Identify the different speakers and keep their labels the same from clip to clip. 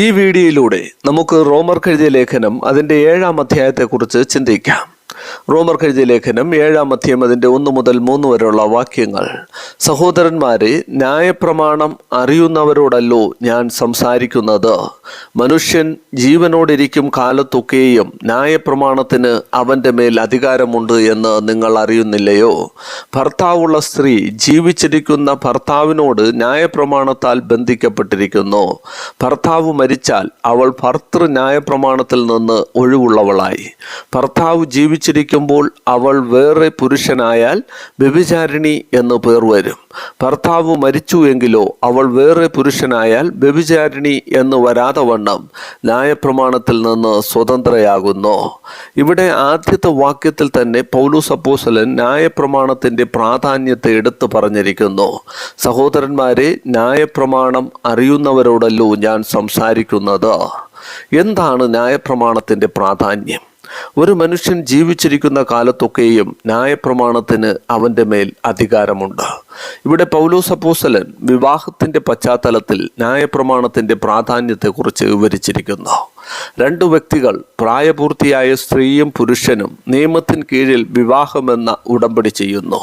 Speaker 1: ഈ വീഡിയോയിലൂടെ നമുക്ക് റോമർ എഴുതിയ ലേഖനം അതിന്റെ ഏഴാം അധ്യായത്തെക്കുറിച്ച് ചിന്തിക്കാം. റോമർ എഴുതിയ ലേഖനം ഏഴാം അധ്യയം അതിന്റെ ഒന്ന് മുതൽ മൂന്ന് വരെയുള്ള വാക്യങ്ങൾ. സഹോദരന്മാരെ ന്യായപ്രമാണം അറിയുന്നവരോടല്ലോ ഞാൻ സംസാരിക്കുന്നത്. മനുഷ്യൻ ജീവനോടിരിക്കും കാലത്തൊക്കെയും ന്യായപ്രമാണത്തിന് അവന്റെ മേൽ അധികാരമുണ്ട് എന്ന് നിങ്ങൾ അറിയുന്നില്ലയോ? ഭർത്താവുള്ള സ്ത്രീ ജീവിച്ചിരിക്കുന്ന ഭർത്താവിനോട് ന്യായപ്രമാണത്താൽ ബന്ധിക്കപ്പെട്ടിരിക്കുന്നു. ഭർത്താവ് മരിച്ചാൽ അവൾ ഭർത്തൃ ന്യായപ്രമാണത്തിൽ നിന്ന് ഒഴിവുള്ളവളായി. ഭർത്താവ് ജീവിച്ചിരിക്കുമ്പോൾ അവൾ വേറെ പുരുഷനായാൽ വ്യഭിചാരിണി എന്ന് പേർ വരും. ഭർത്താവ് മരിച്ചു എങ്കിലോ അവൾ വേറെ പുരുഷനായാൽ വ്യഭിചാരിണി എന്ന് വരാതെ വണ്ണം ന്യായപ്രമാണത്തിൽ നിന്ന് സ്വതന്ത്രയാകുന്നു. ഇവിടെ ആദ്യത്തെ വാക്യത്തിൽ തന്നെ പൗലൂസ് അപ്പോസലൻ ന്യായപ്രമാണത്തിന്റെ പ്രാധാന്യത്തെ എടുത്തു പറഞ്ഞിരിക്കുന്നു. സഹോദരന്മാരെ ന്യായപ്രമാണം അറിയുന്നവരോടല്ലോ ഞാൻ സംസാരിക്കുന്നത്. എന്താണ് ന്യായപ്രമാണത്തിന്റെ പ്രാധാന്യം? ഒരു മനുഷ്യൻ ജീവിച്ചിരിക്കുന്ന കാലത്തൊക്കെയും ന്യായപ്രമാണത്തിന് അവന്റെ മേൽ അധികാരമുണ്ട്. ഇവിടെ പൗലോസ് വിവാഹത്തിന്റെ പശ്ചാത്തലത്തിൽ ന്യായപ്രമാണത്തിന്റെ പ്രാധാന്യത്തെക്കുറിച്ച് വിവരിച്ചിരിക്കുന്നു. രണ്ടു വ്യക്തികൾ പ്രായപൂർത്തിയായ സ്ത്രീയും പുരുഷനും നിയമത്തിന് കീഴിൽ വിവാഹമെന്ന ഉടമ്പടി ചെയ്യുന്നു.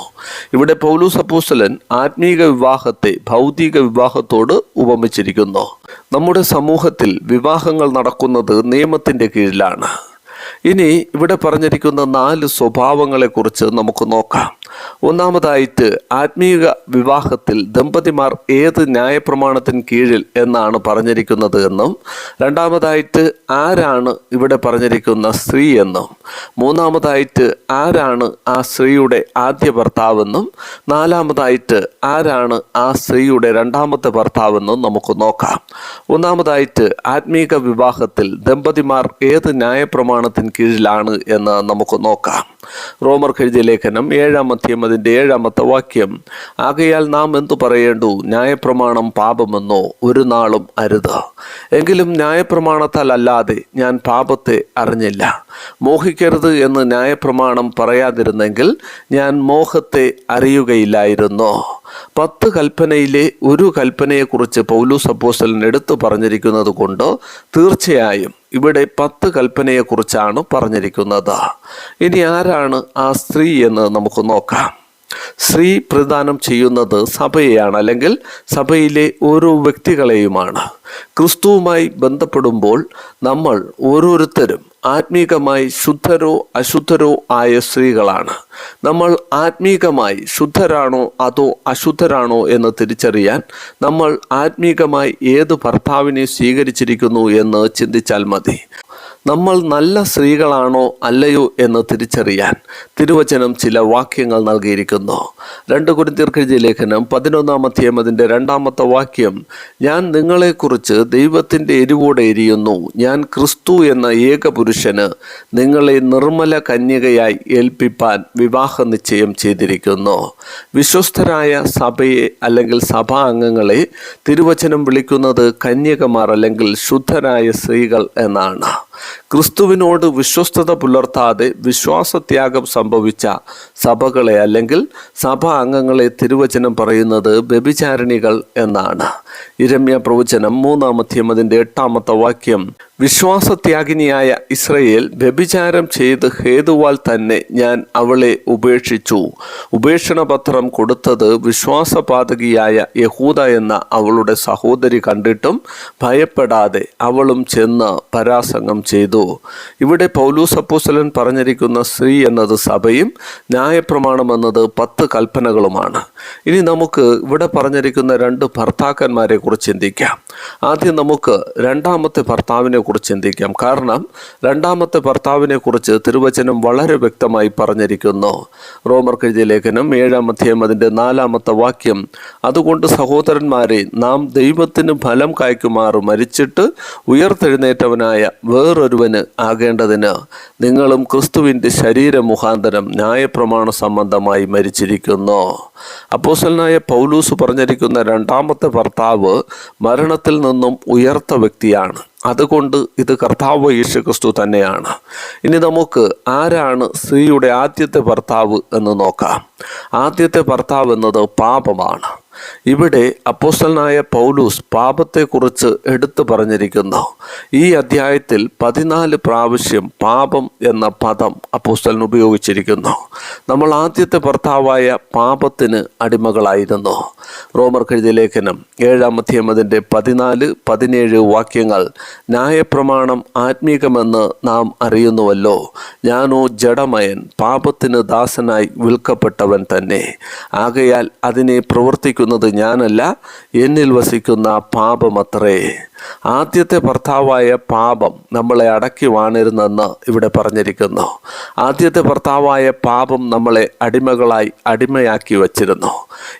Speaker 1: ഇവിടെ പൗലൂസ് അപ്പോസ്തലൻ ആത്മീക വിവാഹത്തെ ഭൗതിക വിവാഹത്തോട് ഉപമിച്ചിരിക്കുന്നു. നമ്മുടെ സമൂഹത്തിൽ വിവാഹങ്ങൾ നടക്കുന്നത് നിയമത്തിന്റെ കീഴിലാണ്. ഇനി ഇവിടെ പറഞ്ഞിരിക്കുന്ന നാല് സ്വഭാവങ്ങളെക്കുറിച്ച് നമുക്ക് നോക്കാം. ഒന്നാമതായിട്ട് ആത്മീയ വിവാഹത്തിൽ ദമ്പതിമാർ ഏത് ന്യായപ്രമാണത്തിന് കീഴിൽ എന്നാണ് പറഞ്ഞിരിക്കുന്നത് എന്നും രണ്ടാമതായിട്ട് ആരാണ് ഇവിടെ പറഞ്ഞിരിക്കുന്ന സ്ത്രീ എന്നും മൂന്നാമതായിട്ട് ആരാണ് ആ സ്ത്രീയുടെ ആദ്യ ഭർത്താവെന്നും നാലാമതായിട്ട് ആരാണ് ആ സ്ത്രീയുടെ രണ്ടാമത്തെ ഭർത്താവെന്നും നമുക്ക് നോക്കാം. ഒന്നാമതായിട്ട് ആത്മീക വിവാഹത്തിൽ ദമ്പതിമാർ ഏത് ന്യായപ്രമാണത്തിന് കീഴിലാണ് എന്ന് നമുക്ക് നോക്കാം. റോമർ എഴുതിയ ലേഖനം ഏഴാം അധ്യം അതിന്റെ ഏഴാമത്തെ വാക്യം. ആകയാൽ നാം എന്തു പറയേണ്ടു? ന്യായപ്രമാണം പാപമെന്നോ? ഒരു നാളും അരുത്. എങ്കിലും ന്യായപ്രമാണത്താൽ അല്ലാതെ ഞാൻ പാപത്തെ അറിഞ്ഞില്ല. മോഹിക്കരുത് എന്ന് ന്യായപ്രമാണം പറയാതിരുന്നെങ്കിൽ ഞാൻ മോഹത്തെ അറിയുകയില്ലായിരുന്നു. പത്ത് കൽപ്പനയിലെ ഒരു കൽപ്പനയെക്കുറിച്ച് പൗലൂസ് അപ്പോസ്റ്റലൻ എടുത്തു പറഞ്ഞിരിക്കുന്നത് കൊണ്ട് തീർച്ചയായും ഇവിടെ പത്ത് കൽപ്പനയെക്കുറിച്ചാണ് പറഞ്ഞിരിക്കുന്നത്. ഇനി ആരാണ് ആ സ്ത്രീ എന്ന് നമുക്ക് നോക്കാം. സ്ത്രീ പ്രദാനം ചെയ്യുന്നത് സഭയെയാണ് അല്ലെങ്കിൽ സഭയിലെ ഓരോ വ്യക്തികളെയുമാണ്. ക്രിസ്തുവുമായി ബന്ധപ്പെടുമ്പോൾ നമ്മൾ ഓരോരുത്തരും ആത്മീകമായി ശുദ്ധരോ അശുദ്ധരോ ആയ സ്ത്രീകളാണ്. നമ്മൾ ആത്മീകമായി ശുദ്ധരാണോ അതോ അശുദ്ധരാണോ എന്ന് തിരിച്ചറിയാൻ നമ്മൾ ആത്മീകമായി ഏത് ഭർത്താവിനെ സ്വീകരിച്ചിരിക്കുന്നു എന്ന് ചിന്തിച്ചാൽ മതി. നമ്മൾ നല്ല സ്ത്രീകളാണോ അല്ലയോ എന്ന് തിരിച്ചറിയാൻ തിരുവചനം ചില വാക്യങ്ങൾ നൽകിയിരിക്കുന്നു. രണ്ട് കുരുത്തീർക്കെഴുതിയ ലേഖനം പതിനൊന്നാം അതിന്റെ രണ്ടാമത്തെ വാക്യം ഞാൻ നിങ്ങളെക്കുറിച്ച് ദൈവത്തിന്റെ എരിവോടെ എരിയുന്നു. ഞാൻ ക്രിസ്തു എന്ന ഏക പുരുഷന് നിങ്ങളെ നിർമ്മല കന്യകയായി ഏൽപ്പിപ്പാൻ വിവാഹ നിശ്ചയം ചെയ്തിരിക്കുന്നു. വിശ്വസ്തരായ സഭയെ അല്ലെങ്കിൽ സഭാ അംഗങ്ങളെ തിരുവചനം വിളിക്കുന്നത് കന്യകമാർ അല്ലെങ്കിൽ ശുദ്ധരായ സ്ത്രീകൾ എന്നാണ്. ക്രിസ്തുവിനോട് വിശ്വസ്തത പുലർത്താതെ വിശ്വാസത്യാഗം സംഭവിച്ച സഭകളെ അല്ലെങ്കിൽ സഭാ അംഗങ്ങളെ തിരുവചനം പറയുന്നത് വ്യഭിചാരിണികൾ എന്നാണ്. ഇരമ്യ പ്രവചനം മൂന്നാമധ്യം അതിന്റെ എട്ടാമത്തെ വാക്യം. വിശ്വാസത്യാഗിനിയായ ഇസ്രയേൽ വ്യഭിചാരം ചെയ്ത് ഹേതുവാൽ തന്നെ ഞാൻ അവളെ ഉപേക്ഷിച്ചു. ഉപേക്ഷണപത്രം കൊടുത്തത് വിശ്വാസപാതകിയായ യഹൂദ എന്ന അവളുടെ സഹോദരി കണ്ടിട്ടും ഭയപ്പെടാതെ അവളും ചെന്ന് പരാസംഗം ചെയ്തു. ഇവിടെ പൗലൂസപ്പൂസലൻ പറഞ്ഞിരിക്കുന്ന സ്ത്രീ എന്നത് സഭയും ന്യായപ്രമാണം എന്നത് പത്ത് കൽപ്പനകളുമാണ്. ഇനി നമുക്ക് ഇവിടെ പറഞ്ഞിരിക്കുന്ന രണ്ട് ഭർത്താക്കന്മാരെ കുറിച്ച് ചിന്തിക്കാം. ആദ്യം നമുക്ക് രണ്ടാമത്തെ ഭർത്താവിനെ കുറിച്ച് ചിന്തിക്കാം. കാരണം രണ്ടാമത്തെ ഭർത്താവിനെ കുറിച്ച് തിരുവചനം വളരെ വ്യക്തമായി പറഞ്ഞിരിക്കുന്നു. റോമർ കഴുതിയ ലേഖനം ഏഴാം അധ്യായം അതിന്റെ നാലാമത്തെ വാക്യം. അതുകൊണ്ട് സഹോദരന്മാരെ നാം ദൈവത്തിന് ഫലം കായ്ക്കുമാറ് മരിച്ചിട്ട് ഉയർത്തെഴുന്നേറ്റവനായ വേറൊരുവന് ആകേണ്ടതിന് നിങ്ങളും ക്രിസ്തുവിന്റെ ശരീര മുഖാന്തരം ന്യായപ്രമാണ സംബന്ധമായി മരിച്ചിരിക്കുന്നു. അപ്പോസലനായ പൗലൂസ് പറഞ്ഞിരിക്കുന്ന രണ്ടാമത്തെ ഭർത്താവ് മരണത്തിൽ നിന്നും ഉയർത്ത വ്യക്തിയാണ്. അതുകൊണ്ട് ഇത് കർത്താവ് യേശു ക്രിസ്തു തന്നെയാണ്. ഇനി നമുക്ക് ആരാണ് സ്ത്രീയുടെ ആദ്യത്തെ ഭർത്താവ് എന്ന് നോക്കാം. ആദ്യത്തെ ഭർത്താവ് എന്നത് പാപമാണ്. ഇവിടെ അപ്പോസ്റ്റലനായ പൗലൂസ് പാപത്തെക്കുറിച്ച് എടുത്തു പറഞ്ഞിരിക്കുന്നു. ഈ അധ്യായത്തിൽ പതിനാല് പ്രാവശ്യം പാപം എന്ന പദം അപ്പോസ്റ്റലൻ ഉപയോഗിച്ചിരിക്കുന്നു. നമ്മൾ ആദ്യത്തെ ഭർത്താവായ പാപത്തിന് അടിമകളായിരുന്നു. റോമർ കെഴുതിയ ലേഖനം ഏഴാം അധ്യമതിന്റെ പതിനാല് പതിനേഴ് വാക്യങ്ങൾ ന്യായപ്രമാണം ആത്മീകമെന്ന് നാം അറിയുന്നുവല്ലോ. ഞാനോ ജഡമയൻ പാപത്തിന് ദാസനായി വിൽക്കപ്പെട്ടവൻ തന്നെ. ആകയാൽ അതിനെ പ്രവർത്തിക്കുന്നത് ഞാനല്ല. എന്നിൽ വസിക്കുന്ന പാപമത്രേ. ആദ്യത്തെ ഭർത്താവായ പാപം നമ്മളെ അടക്കി വാണിരുന്നെന്ന് ഇവിടെ പറഞ്ഞിരിക്കുന്നു. ആദ്യത്തെ ഭർത്താവായ പാപം നമ്മളെ അടിമകളായി അടിമയാക്കി വച്ചിരുന്നു.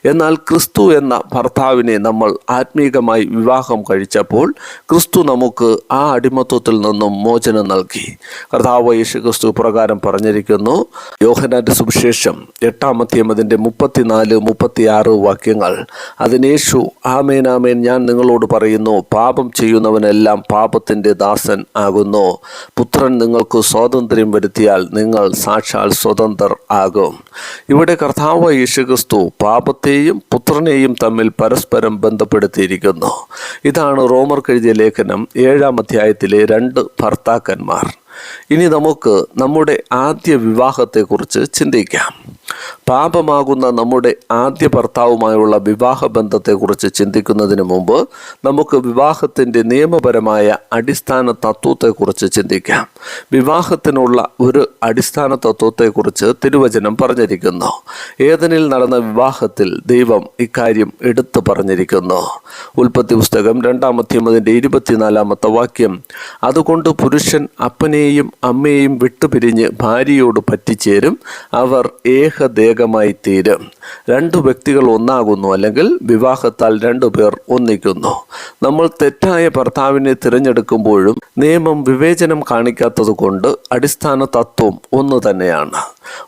Speaker 1: എന്നാൽ ക്രിസ്തു എന്ന ഭർത്താവിനെ നമ്മൾ ആത്മീകമായി വിവാഹം കഴിച്ചപ്പോൾ ക്രിസ്തു നമുക്ക് ആ അടിമത്വത്തിൽ നിന്നും മോചനം നൽകി. കർത്താവ് യേശു ക്രിസ്തു പ്രകാരം പറഞ്ഞിരിക്കുന്നു. യോഹനാന്റെ സുവിശേഷം എട്ടാമത്തെയും അതിന്റെ മുപ്പത്തിനാല് മുപ്പത്തിയാറ് വാക്യങ്ങൾ. അതിനേശു ആമേനാമേൻ ഞാൻ നിങ്ങളോട് പറയുന്നു പാപം ചെയ്യുന്നവനെല്ലാം പാപത്തിന്റെ ദാസൻ ആകുന്നു. പുത്രൻ നിങ്ങൾക്ക് സ്വാതന്ത്ര്യം വരുത്തിയാൽ നിങ്ങൾ സാക്ഷാൽ സ്വതന്ത്രർ ആകും. ഇവിടെ കർത്താവ് യേശുക്രിസ്തു പാപത്തെയും പുത്രനെയും തമ്മിൽ പരസ്പരം ബന്ധപ്പെടുത്തിയിരിക്കുന്നു. ഇതാണ് റോമർ എഴുതിയ ലേഖനം ഏഴാം അധ്യായത്തിലെ രണ്ട് ഭർത്താക്കന്മാർ. ഇനി നമുക്ക് നമ്മുടെ ആദ്യ വിവാഹത്തെക്കുറിച്ച് ചിന്തിക്കാം. പാപമാകുന്ന നമ്മുടെ ആദ്യ ഭർത്താവുമായുള്ള വിവാഹ ബന്ധത്തെക്കുറിച്ച് ചിന്തിക്കുന്നതിന് മുമ്പ് നമുക്ക് വിവാഹത്തിന്റെ നിയമപരമായ അടിസ്ഥാന തത്വത്തെക്കുറിച്ച് ചിന്തിക്കാം. വിവാഹത്തിനുള്ള ഒരു അടിസ്ഥാന തത്വത്തെക്കുറിച്ച് തിരുവചനം പറഞ്ഞിരിക്കുന്നു. ഏതനിൽ നടന്ന വിവാഹത്തിൽ ദൈവം ഇക്കാര്യം എടുത്തു പറഞ്ഞിരിക്കുന്നു. ഉൽപ്പത്തി പുസ്തകം രണ്ടാമത്തെയും അതിന്റെ ഇരുപത്തിനാലാമത്തെ വാക്യം അതുകൊണ്ട് പുരുഷൻ അപ്പനെയും അമ്മയെയും വിട്ടുപിരിഞ്ഞ് ഭാര്യയോട് പറ്റിച്ചേരും. അവർ ഏകദേഹമായി തീരും രണ്ടു വ്യക്തികൾ ഒന്നാകുന്നു അല്ലെങ്കിൽ വിവാഹത്താൽ രണ്ടു പേർ ഒന്നിക്കുന്നു. നമ്മൾ തെറ്റായ ഭർത്താവിനെ തിരഞ്ഞെടുക്കുമ്പോഴും നിയമം വിവേചനം കാണിക്കാത്തത് കൊണ്ട് അടിസ്ഥാന തത്വം ഒന്ന് തന്നെയാണ്.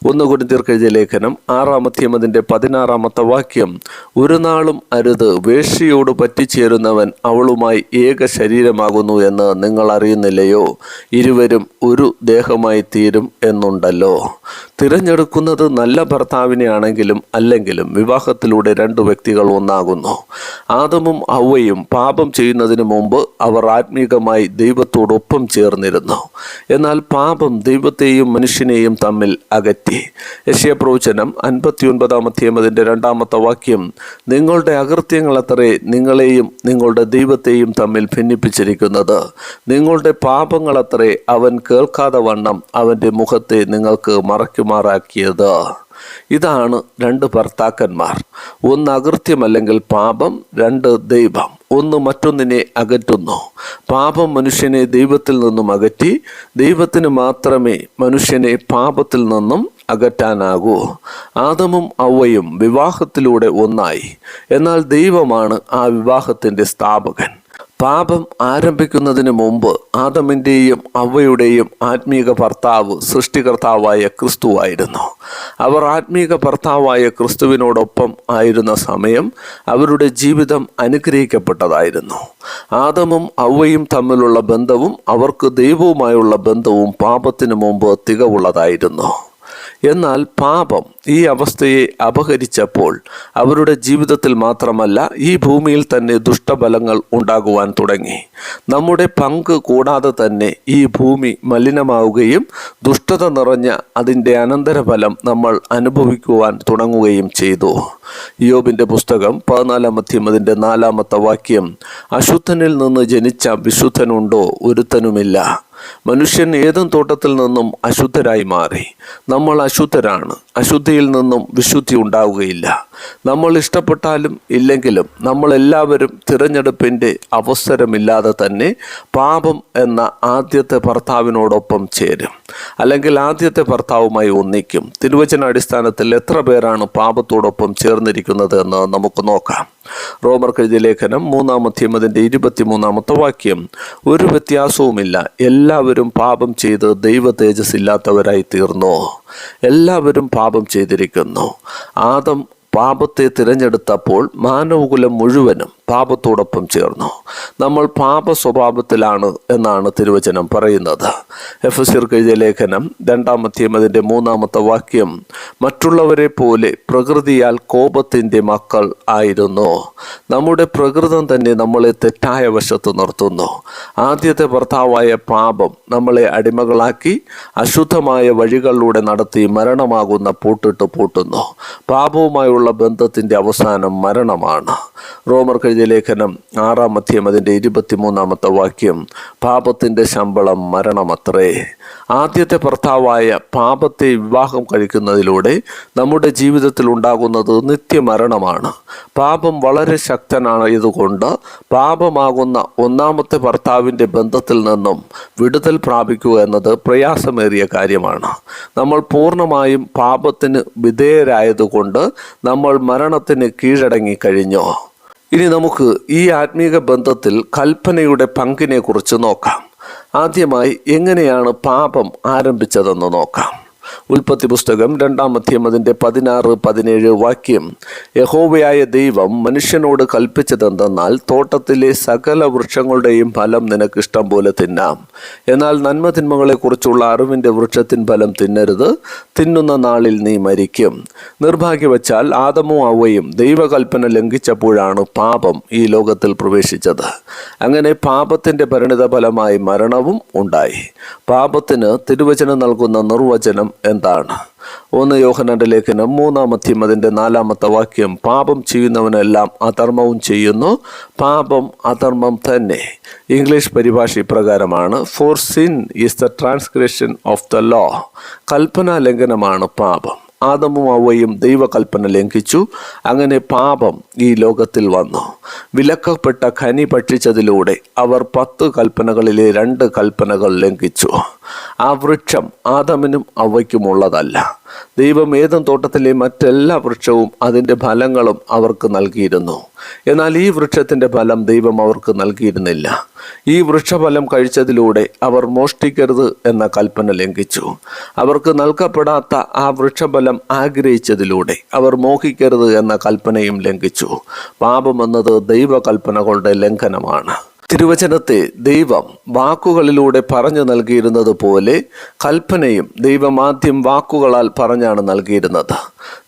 Speaker 1: ഒന്ന് കുരുത്തീർക്ക് എഴുതിയ ലേഖനം ആറാമത്തെയും അതിന്റെ പതിനാറാമത്തെ വാക്യം ഒരു നാളും അരുത് വേഷിയോട് പറ്റിച്ചേരുന്നവൻ അവളുമായി ഏക ശരീരമാകുന്നു എന്ന് നിങ്ങൾ അറിയുന്നില്ലയോ? ഇരുവരും ഒരു ദേഹമായി തീരും എന്നുണ്ടല്ലോ. തിരഞ്ഞെടുക്കുന്നത് നല്ല ഭർത്താവിനെ ആണെങ്കിലും അല്ലെങ്കിലും വിവാഹത്തിലൂടെ രണ്ട് വ്യക്തികൾ ഒന്നാകുന്നു. ആദമും അവയും പാപം ചെയ്യുന്നതിന് മുമ്പ് അവർ ആത്മീകമായി ദൈവത്തോടൊപ്പം ചേർന്നിരുന്നു. എന്നാൽ പാപം ദൈവത്തെയും മനുഷ്യനെയും തമ്മിൽ അകറ്റി. യശയപ്രവചനം അൻപത്തി ഒൻപതാമത്തെയും അതിന്റെ രണ്ടാമത്തെ വാക്യം നിങ്ങളുടെ അകൃത്യങ്ങൾ അത്രേ നിങ്ങളെയും നിങ്ങളുടെ ദൈവത്തെയും തമ്മിൽ ഭിന്നിപ്പിച്ചിരിക്കുന്നത്. നിങ്ങളുടെ പാപങ്ങൾ അത്രേ അവൻ കേൾക്കാതെ വണ്ണം അവന്റെ മുഖത്തെ നിങ്ങൾക്ക് മറയ്ക്കുമാറാക്കിയത്. ഇതാണ് രണ്ട് ഭർത്താക്കന്മാർ. ഒന്ന് അകൃത്യമല്ലെങ്കിൽ പാപം രണ്ട് ദൈവം. ഒന്ന് മറ്റൊന്നിനെ അകറ്റുന്നു. പാപം മനുഷ്യനെ ദൈവത്തിൽ നിന്നും അകറ്റി ദൈവത്തിന് മാത്രമേ മനുഷ്യനെ പാപത്തിൽ നിന്നും അകറ്റാനാകൂ. ആദമും ഔവയും വിവാഹത്തിലൂടെ ഒന്നായി. എന്നാൽ ദൈവമാണ് ആ വിവാഹത്തിന്റെ സ്ഥാപകൻ. പാപം ആരംഭിക്കുന്നതിന് മുമ്പ് ആദമിന്റെയും അവയുടെയും ആത്മീക ഭർത്താവ് സൃഷ്ടികർത്താവായ ക്രിസ്തുവായിരുന്നു അവർ ആത്മീക ഭർത്താവായ ക്രിസ്തുവിനോടൊപ്പം ആയിരുന്ന സമയം അവരുടെ ജീവിതം അനുഗ്രഹിക്കപ്പെട്ടതായിരുന്നു. ആദമും അവയും തമ്മിലുള്ള ബന്ധവും അവർക്ക് ദൈവവുമായുള്ള ബന്ധവും പാപത്തിനു മുമ്പ് തികവുള്ളതായിരുന്നു. എന്നാൽ പാപം ഈ അവസ്ഥയെ അപഹരിച്ചപ്പോൾ അവരുടെ ജീവിതത്തിൽ മാത്രമല്ല ഈ ഭൂമിയിൽ തന്നെ ദുഷ്ടബലങ്ങൾ ഉണ്ടാകുവാൻ തുടങ്ങി. നമ്മുടെ പങ്ക് കൂടാതെ തന്നെ ഈ ഭൂമി മലിനമാവുകയും ദുഷ്ടത നിറഞ്ഞ അതിന്റെ അനന്തരഫലം നമ്മൾ അനുഭവിക്കുവാൻ തുടങ്ങുകയും ചെയ്തു. യോബിന്റെ പുസ്തകം പതിനാലാം അധ്യമതിന്റെ നാലാമത്തെ വാക്യം അശുദ്ധനിൽ നിന്ന് ജനിച്ച വിശുദ്ധനുണ്ടോ ഒരുത്തനുമില്ല. മനുഷ്യൻ ഏതും തോട്ടത്തിൽ നിന്നും അശുദ്ധരായി മാറി. നമ്മൾ അശുദ്ധരാണ്. അശുദ്ധിയിൽ നിന്നും വിശുദ്ധി ഉണ്ടാവുകയില്ല. നമ്മൾ ഇഷ്ടപ്പെട്ടാലും ഇല്ലെങ്കിലും നമ്മളെല്ലാവരും തിരഞ്ഞെടുപ്പിന്റെ അവസരമില്ലാതെ തന്നെ പാപം എന്ന ആദ്യത്തെ ഭർത്താവിനോടൊപ്പം ചേരും. അല്ലെങ്കിൽ ആദ്യത്തെ ഭർത്താവുമായി ഒന്നിക്കും. തിരുവചന അടിസ്ഥാനത്തിൽ എത്ര പേരാണ് പാപത്തോടൊപ്പം ചേർന്നിരിക്കുന്നത് എന്ന് നമുക്ക് നോക്കാം. റോമർ എഴുതിയ ലേഖനം മൂന്നാമത്തെയും അതിന്റെ ഇരുപത്തിമൂന്നാമത്തെ വാക്യം. ഒരു വ്യത്യാസവുമില്ല. എല്ലാവരും പാപം ചെയ്ത് ദൈവ തേജസ് ഇല്ലാത്തവരായി തീർന്നു എല്ലാവരും പാപം ചെയ്തിരിക്കുന്നു. ആദം പാപത്തെ തിരഞ്ഞെടുത്തപ്പോൾ മാനവകുലം മുഴുവനും പാപത്തോടൊപ്പം ചേർന്നു. നമ്മൾ പാപ സ്വഭാവത്തിലാണ് എന്നാണ് തിരുവചനം പറയുന്നത്. എഫ് എഴുതിയ ലേഖനം രണ്ടാമത്തെയും അതിന്റെ മൂന്നാമത്തെ വാക്യം മറ്റുള്ളവരെ പോലെ പ്രകൃതിയാൽ കോപത്തിന്റെ മക്കൾ ആയിരുന്നു. നമ്മുടെ പ്രകൃതം തന്നെ നമ്മളെ തെറ്റായ വശത്ത് നിർത്തുന്നു. ആദ്യത്തെ ഭർത്താവായ പാപം നമ്മളെ അടിമകളാക്കി അശുദ്ധമായ വഴികളിലൂടെ നടത്തി മരണമാകുന്ന പൂട്ടിട്ട് പൂട്ടുന്നു. പാപവുമായുള്ള ബന്ധത്തിന്റെ അവസാനം മരണമാണ്. റോമർ കഴിഞ്ഞ ലേഖനം ആറാം മധ്യം അതിന്റെ ഇരുപത്തിമൂന്നാമത്തെ വാക്യം പാപത്തിന്റെ ശമ്പളം മരണമത്രേ. ആദ്യത്തെ ഭർത്താവായ പാപത്തെ വിവാഹം കഴിക്കുന്നതിലൂടെ നമ്മുടെ ജീവിതത്തിൽ ഉണ്ടാകുന്നത് നിത്യമരണമാണ്. പാപം വളരെ ശക്തനാണ് ഇതുകൊണ്ട് പാപമാകുന്ന ഒന്നാമത്തെ ഭർത്താവിന്റെ ബന്ധത്തിൽ നിന്നും വിടുതൽ പ്രാപിക്കുക എന്നത് പ്രയാസമേറിയ കാര്യമാണ്. നമ്മൾ പൂർണമായും പാപത്തിന് വിധേയരായതുകൊണ്ട് നമ്മൾ മരണത്തിന് കീഴടങ്ങി കഴിഞ്ഞോ? ഇനി നമുക്ക് ഈ ആത്മീക ബന്ധത്തിൽ കൽപ്പനയുടെ പങ്കിനെ കുറിച്ച് നോക്കാം. ആദ്യമായി എങ്ങനെയാണ് പാപം ആരംഭിച്ചതെന്ന് നോക്കാം. ഉൽപ്പത്തി പുസ്തകം രണ്ടാമധ്യം അതിന്റെ പതിനാറ് പതിനേഴ് വാക്യം. യഹോവയായ ദൈവം മനുഷ്യനോട് കൽപ്പിച്ചതെന്തെന്നാൽ തോട്ടത്തിലെ സകല വൃക്ഷങ്ങളുടെയും ഫലം നിനക്ക് ഇഷ്ടം പോലെ തിന്നാം. എന്നാൽ നന്മ തിന്മകളെക്കുറിച്ചുള്ള അറിവിന്റെ വൃക്ഷത്തിൻ ഫലം തിന്നരുത്. തിന്നുന്ന നാളിൽ നീ മരിക്കും. നിർഭാഗ്യവച്ചാൽ ആദമോ അവയും ദൈവകൽപ്പന ലംഘിച്ചപ്പോഴാണ് പാപം ഈ ലോകത്തിൽ പ്രവേശിച്ചത്. അങ്ങനെ പാപത്തിന്റെ പരിണിത ഫലമായി മരണവും ഉണ്ടായി. പാപത്തിന് തിരുവചനം നൽകുന്ന നിർവചനം എന്താണ്? ഒന്ന് യോഹനന്റെ ലേഖനം മൂന്നാമത്തെയും അതിന്റെ നാലാമത്തെ വാക്യം. പാപം ചെയ്യുന്നവനെല്ലാം അധർമ്മവും ചെയ്യുന്നു. പാപം അധർമ്മം തന്നെ. ഇംഗ്ലീഷ് പരിഭാഷ ഇപ്രകാരമാണ് for sin is the transgression of the law കൽപ്പനാ ലംഘനമാണ് പാപം. ആദമും അവയും ദൈവകൽപ്പന ലംഘിച്ചു. അങ്ങനെ പാപം ഈ ലോകത്തിൽ വന്നു. വിലക്കപ്പെട്ട ഖനി ഭക്ഷിച്ചതിലൂടെ അവർ പത്ത് കൽപ്പനകളിലെ രണ്ട് കൽപ്പനകൾ ലംഘിച്ചു. ആ വൃക്ഷം ആദമിനും അവയ്ക്കുമുള്ളതല്ല. ദൈവം ഏതും തോട്ടത്തിലെ മറ്റെല്ലാ വൃക്ഷവും അതിന്റെ ഫലങ്ങളും അവർക്ക് നൽകിയിരുന്നു. എന്നാൽ ഈ വൃക്ഷത്തിന്റെ ഫലം ദൈവം അവർക്ക് നൽകിയിരുന്നില്ല. ഈ വൃക്ഷഫലം കഴിച്ചതിലൂടെ അവർ മോഷ്ടിക്കരുത് എന്ന കൽപ്പന ലംഘിച്ചു. അവർക്ക് നൽകപ്പെടാത്ത ആ വൃക്ഷഫലം ആഗ്രഹിച്ചതിലൂടെ അവർ മോഹിക്കരുത് എന്ന കൽപ്പനയും ലംഘിച്ചു. പാപം പാപമെന്നത് ദൈവകൽപ്പനകളുടെ ലംഘനമാണ്. തിരുവചനത്തെ ദൈവം വാക്കുകളിലൂടെ പറഞ്ഞു നൽകിയിരുന്നത് പോലെ കൽപ്പനയും ദൈവം ആദ്യം വാക്കുകളാൽ പറഞ്ഞാണ് നൽകിയിരുന്നത്.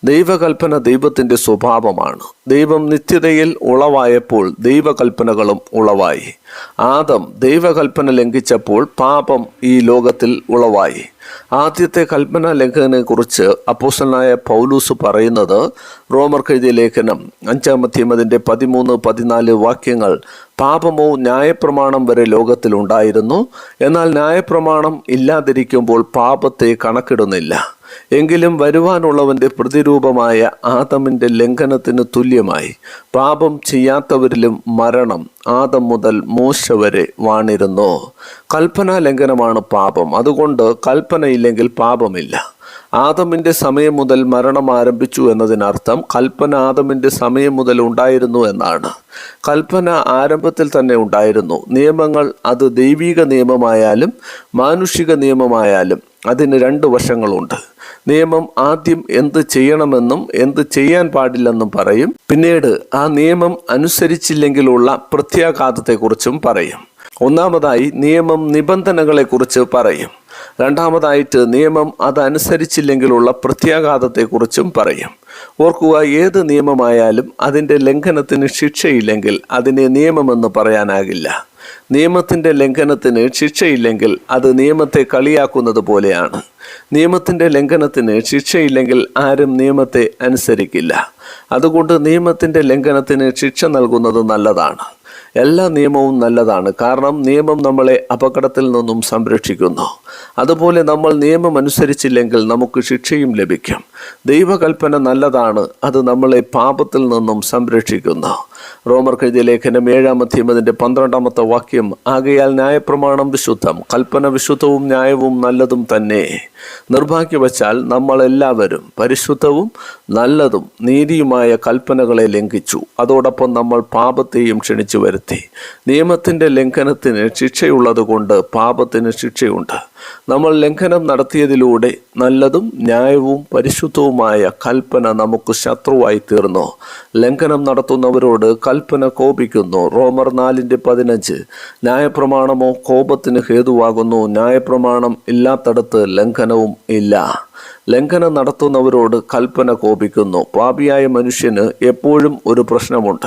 Speaker 1: ദൈവകൽപ്പന ദൈവത്തിന്റെ സ്വഭാവമാണ്. ദൈവം നിത്യതയിൽ ഉളവായപ്പോൾ ദൈവകൽപ്പനകളും ഉളവായി. ആദം ദൈവകൽപ്പന ലംഘിച്ചപ്പോൾ പാപം ഈ ലോകത്തിൽ ഉളവായി. ആദ്യത്തെ കൽപ്പന ലംഘനെ കുറിച്ച് അപ്പോസ്റ്റലായ പൗലൂസ് പറയുന്നത് റോമർ കെഴുതിയ ലേഖനം അഞ്ചാമത്തെ അതിന്റെ പതിമൂന്ന് പതിനാല് വാക്യങ്ങൾ പാപമോ ന്യായപ്രമാണം വരെ ലോകത്തിലുണ്ടായിരുന്നു. എന്നാൽ ന്യായപ്രമാണം ഇല്ലാതിരിക്കുമ്പോൾ പാപത്തെ കണക്കിടുന്നില്ല. എങ്കിലും വരുവാനുള്ളവന്റെ പ്രതിരൂപമായ ആദമിന്റെ ലംഘനത്തിന് തുല്യമായി. പാപം ചെയ്യാത്തവരിലും മരണം ആദം മുതൽ മോശ വരെ വാണിരുന്നു. കൽപ്പനാ ലംഘനമാണ് പാപം. അതുകൊണ്ട് കൽപ്പനയില്ലെങ്കിൽ പാപമില്ല. ആദമിന്റെ സമയം മുതൽ മരണം ആരംഭിച്ചു എന്നതിനർത്ഥം കൽപ്പന ആദമിന്റെ സമയം മുതൽ ഉണ്ടായിരുന്നു എന്നാണ്. കൽപ്പന ആരംഭത്തിൽ തന്നെ ഉണ്ടായിരുന്നു. നിയമങ്ങൾ അത് ദൈവിക നിയമമായാലും മാനുഷിക നിയമമായാലും അതിന് രണ്ട് വശങ്ങളുണ്ട്. നിയമം ആദ്യം എന്ത് ചെയ്യണമെന്നും എന്ത് ചെയ്യാൻ പാടില്ലെന്നും പറയും. പിന്നീട് ആ നിയമം അനുസരിച്ചില്ലെങ്കിലുള്ള പ്രത്യാഘാതത്തെക്കുറിച്ചും പറയും. ഒന്നാമതായി നിയമം നിബന്ധനകളെക്കുറിച്ച് പറയും. രണ്ടാമതായിട്ട് നിയമം അതനുസരിച്ചില്ലെങ്കിലുള്ള പ്രത്യാഘാതത്തെക്കുറിച്ചും പറയും. ഓർക്കുക ഏത് നിയമമായാലും അതിന്റെ ലംഘനത്തിന് ശിക്ഷയില്ലെങ്കിൽ അതിനെ നിയമമെന്ന് പറയാനാകില്ല. നിയമത്തിന്റെ ലംഘനത്തിന് ശിക്ഷയില്ലെങ്കിൽ അത് നിയമത്തെ കളിയാക്കുന്നത് പോലെയാണ്. നിയമത്തിന്റെ ലംഘനത്തിന് ശിക്ഷയില്ലെങ്കിൽ ആരും നിയമത്തെ അനുസരിക്കില്ല. അതുകൊണ്ട് നിയമത്തിന്റെ ലംഘനത്തിന് ശിക്ഷ നൽകുന്നത് നല്ലതാണ്. എല്ലാ നിയമവും നല്ലതാണ്. കാരണം നിയമം നമ്മളെ അപകടത്തിൽ നിന്നും സംരക്ഷിക്കുന്നു. അതുപോലെ നമ്മൾ നിയമം അനുസരിച്ചില്ലെങ്കിൽ നമുക്ക് ശിക്ഷയും ലഭിക്കും. ദൈവകൽപ്പന നല്ലതാണ്. അത് നമ്മളെ പാപത്തിൽ നിന്നും സംരക്ഷിക്കുന്നു. റോമർ എഴുതിയ ലേഖനം ഏഴാം അധ്യയം അതിന്റെ പന്ത്രണ്ടാമത്തെ വാക്യം ആകയാൽ ന്യായപ്രമാണം വിശുദ്ധം കൽപ്പന വിശുദ്ധവും ന്യായവും നല്ലതും തന്നെ. നിർഭാഗ്യവശാൽ നമ്മളെല്ലാവരും പരിശുദ്ധവും നല്ലതും നീതിയുമായ കൽപ്പനകളെ ലംഘിച്ചു. അതോടൊപ്പം നമ്മൾ പാപത്തെയും ക്ഷണിച്ചു വരുത്തി. നിയമത്തിന്റെ ലംഘനത്തിന് ശിക്ഷയുള്ളതുകൊണ്ട് പാപത്തിന് ശിക്ഷയുണ്ട്. നമ്മൾ ലംഘനം നടത്തിയതിലൂടെ നല്ലതും ന്യായവും പരിശുദ്ധവുമായ കൽപ്പന നമുക്ക് ശത്രുവായി തീർന്നു. ലംഘനം നടത്തുന്നവരോട് കൽപ്പന കോപിക്കുന്നു. റോമർ നാലിന്റെ പതിനഞ്ച്. ന്യായപ്രമാണമോ കോപത്തിന് ഹേതുവാകുന്നു. ന്യായപ്രമാണം ഇല്ലാത്തടത്ത് ലംഘനവും ഇല്ല. ലംഘനം നടത്തുന്നവരോട് കൽപ്പന കോപിക്കുന്നു. പാപിയായ മനുഷ്യന് എപ്പോഴും ഒരു പ്രശ്നമുണ്ട്.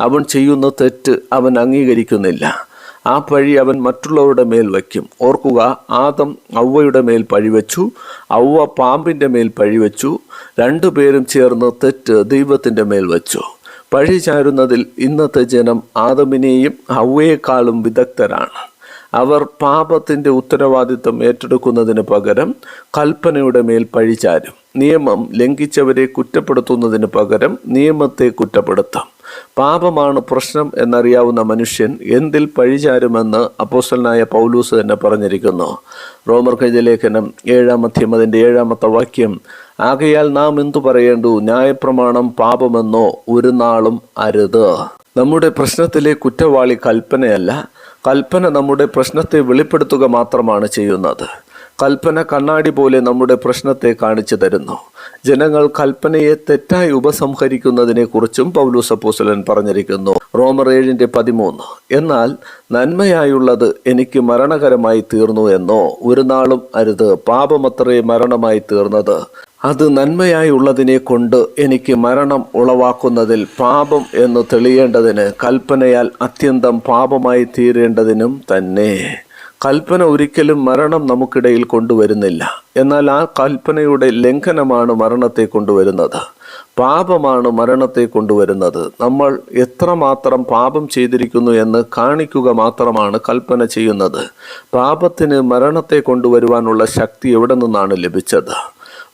Speaker 1: അവൻ ചെയ്യുന്ന തെറ്റ് അവൻ അംഗീകരിക്കുന്നില്ല. ആ പഴി അവൻ മറ്റുള്ളവരുടെ മേൽ വയ്ക്കും. ഓർക്കുക ആദം ഔവയുടെ മേൽ പഴിവെച്ചു ഔവ പാമ്പിന്റെ മേൽ പഴിവെച്ചു രണ്ടുപേരും ചേർന്ന് തെറ്റ് ദൈവത്തിന്റെ മേൽ വെച്ചു. പഴി ചാരുന്നതിൽ ഇന്നത്തെ ജനം ആദമിനെയും ഔവയെക്കാളും വിദഗ്ധരാണ്. അവർ പാപത്തിന്റെ ഉത്തരവാദിത്വം ഏറ്റെടുക്കുന്നതിന് പകരം കൽപ്പനയുടെ മേൽ പഴിചാരും നിയമം ലംഘിച്ചവരെ കുറ്റപ്പെടുത്തുന്നതിന് പകരം നിയമത്തെ കുറ്റപ്പെടുത്താം. പാപമാണ് പ്രശ്നം എന്നറിയാവുന്ന മനുഷ്യൻ എന്തിൽ പഴിചാരുമെന്ന് അപ്പോസ്റ്റലനായ പൗലൂസ് തന്നെ പറഞ്ഞിരിക്കുന്നു. റോമർ ലേഖനം ഏഴാം അതിന്റെ ഏഴാമത്തെ വാക്യം ആകയാൽ നാം എന്തു പറയേണ്ടു? ന്യായപ്രമാണം പാപമെന്നോ ഒരു നാളും അരുത്. നമ്മുടെ പ്രശ്നത്തിലെ കുറ്റവാളി കൽപ്പനയല്ല കൽപ്പന നമ്മുടെ പ്രശ്നത്തെ വെളിപ്പെടുത്തുക മാത്രമാണ് ചെയ്യുന്നത്. കൽപ്പന കണ്ണാടി പോലെ നമ്മുടെ പ്രശ്നത്തെ കാണിച്ചു തരുന്നു. ജനങ്ങൾ കൽപ്പനയെ തെറ്റായി ഉപസംഹരിക്കുന്നതിനെ കുറിച്ചും പൗലൂസ് അപ്പോസ്തലൻ പറഞ്ഞിരിക്കുന്നു. റോമർ ഏഴിന്റെ പതിമൂന്ന്. എന്നാൽ നന്മയായുള്ളത് എനിക്ക് മരണകരമായി തീർന്നു എന്നോ ഒരു നാളും അരുത് പാപമത്രേ മരണമായി തീർന്നത്. അത് നന്മയായുള്ളതിനെ കൊണ്ട് എനിക്ക് മരണം ഉളവാക്കുന്നതിൽ പാപം എന്ന് തെളിയേണ്ടതിന് കൽപ്പനയാൽ അത്യന്തം പാപമായി തീരേണ്ടതിനും തന്നെ. കൽപ്പന ഒരിക്കലും മരണം നമുക്കിടയിൽ കൊണ്ടുവരുന്നില്ല. എന്നാൽ ആ കൽപ്പനയുടെ ലംഘനമാണ് മരണത്തെ കൊണ്ടുവരുന്നത്. പാപമാണ് മരണത്തെ കൊണ്ടുവരുന്നത്. നമ്മൾ എത്രമാത്രം പാപം ചെയ്തിരിക്കുന്നു എന്ന് കാണിക്കുക മാത്രമാണ് കൽപ്പന ചെയ്യുന്നത്. പാപത്തിന് മരണത്തെ കൊണ്ടുവരുവാനുള്ള ശക്തി എവിടെ നിന്നാണ് ലഭിച്ചത്?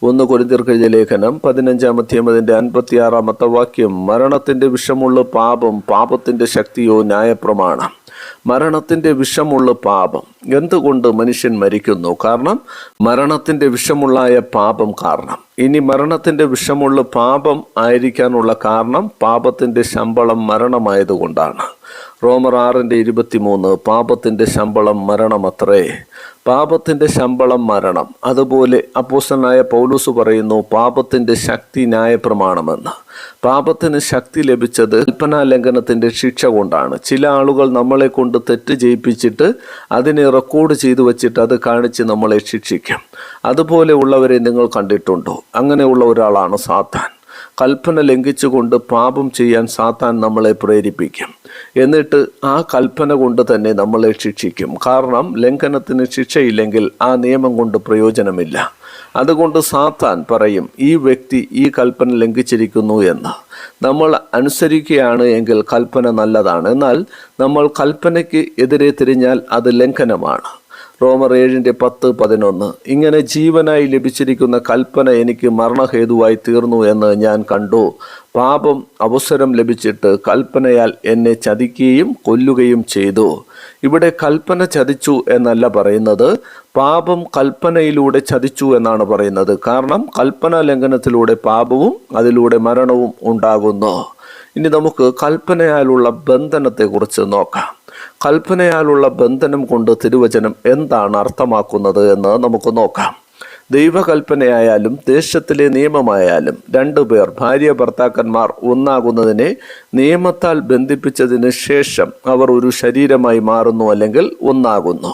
Speaker 1: ഒന്ന് കൊരിന്തിർക്കെഴുതിയ ലേഖനം പതിനഞ്ചാം അധ്യമതിന്റെ അൻപത്തിയാറാമത്തെ വാക്യം മരണത്തിന്റെ വിഷമുള്ള പാപം പാപത്തിന്റെ ശക്തിയോ ന്യായപ്രമാണം. മരണത്തിന്റെ വിഷമുള്ള പാപം. എന്തുകൊണ്ട് മനുഷ്യൻ മരിക്കുന്നു? കാരണം മരണത്തിന്റെ വിഷമുള്ളായ പാപം കാരണം. ഇനി മരണത്തിന്റെ വിഷമുള്ള പാപം ആയിരിക്കാനുള്ള കാരണം പാപത്തിന്റെ ശമ്പളം മരണമായതുകൊണ്ടാണ്. റോമർ ആറിന്റെ ഇരുപത്തിമൂന്ന് പാപത്തിന്റെ ശമ്പളം മരണമത്രേ. പാപത്തിന്റെ ശമ്പളം മരണം. അതുപോലെ അപ്പോസ്റ്റനായ പൗലൂസ് പറയുന്നു പാപത്തിന്റെ ശക്തി ന്യായപ്രമാണമെന്ന്. പാപത്തിന് ശക്തി ലഭിച്ചത് കൽപ്പനാ ലംഘനത്തിന്റെ ശിക്ഷ കൊണ്ടാണ്. ചില ആളുകൾ നമ്മളെ കൊണ്ട് തെറ്റ് ചെയ്യിപ്പിച്ചിട്ട് അതിനെ റെക്കോർഡ് ചെയ്തു വെച്ചിട്ട് അത് കാണിച്ച് നമ്മളെ ശിക്ഷിക്കും. അതുപോലെ ഉള്ളവരെ നിങ്ങൾ കണ്ടിട്ടുണ്ടോ? അങ്ങനെയുള്ള ഒരാളാണ് സാത്താൻ. കൽപ്പന ലംഘിച്ചുകൊണ്ട് പാപം ചെയ്യാൻ സാത്താൻ നമ്മളെ പ്രേരിപ്പിക്കും. എന്നിട്ട് ആ കൽപ്പന കൊണ്ട് തന്നെ നമ്മളെ ശിക്ഷിക്കും. കാരണം ലംഘനത്തിന് ശിക്ഷയില്ലെങ്കിൽ ആ നിയമം കൊണ്ട് പ്രയോജനമില്ല. അതുകൊണ്ട് സാത്താൻ പറയും ഈ വ്യക്തി ഈ കൽപ്പന ലംഘിച്ചിരിക്കുന്നു എന്ന്. നമ്മൾ അനുസരിക്കുകയാണ് എങ്കിൽ കൽപ്പന നല്ലതാണ്. എന്നാൽ നമ്മൾ കൽപ്പനയ്ക്ക് എതിരെ തിരിഞ്ഞാൽ അത് ലംഘനമാണ്. റോമർ ഏഴിന്റെ പത്ത് പതിനൊന്ന്. ഇങ്ങനെ ജീവനായി ലഭിച്ചിരിക്കുന്ന കൽപ്പന എനിക്ക് മരണഹേതുവായി തീർന്നു എന്ന് ഞാൻ കണ്ടു. പാപം അവസരം ലഭിച്ചിട്ട് കൽപ്പനയാൽ എന്നെ ചതിക്കുകയും കൊല്ലുകയും ചെയ്തു. ഇവിടെ കൽപ്പന ചതിച്ചു എന്നല്ല പറയുന്നത് പാപം കൽപ്പനയിലൂടെ ചതിച്ചു എന്നാണ് പറയുന്നത്. കാരണം കൽപ്പന ലംഘനത്തിലൂടെ പാപവും അതിലൂടെ മരണവും ഉണ്ടാകുന്നു. ഇനി നമുക്ക് കൽപ്പനയാലുള്ള ബന്ധനത്തെക്കുറിച്ച് നോക്കാം. കൽപ്പനയാലുള്ള ബന്ധനം കൊണ്ട് തിരുവചനം എന്താണ് അർത്ഥമാക്കുന്നത് എന്ന് നമുക്ക് നോക്കാം. ദൈവകൽപ്പനയായാലും ദേശത്തിലെ നിയമമായാലും രണ്ടുപേർ ഭാര്യ ഭർത്താക്കന്മാർ ഒന്നാകുന്നതിനെ നിയമത്താൽ ബന്ധിപ്പിച്ചതിന് ശേഷം അവർ ഒരു ശരീരമായി മാറുന്നു അല്ലെങ്കിൽ ഒന്നാകുന്നു.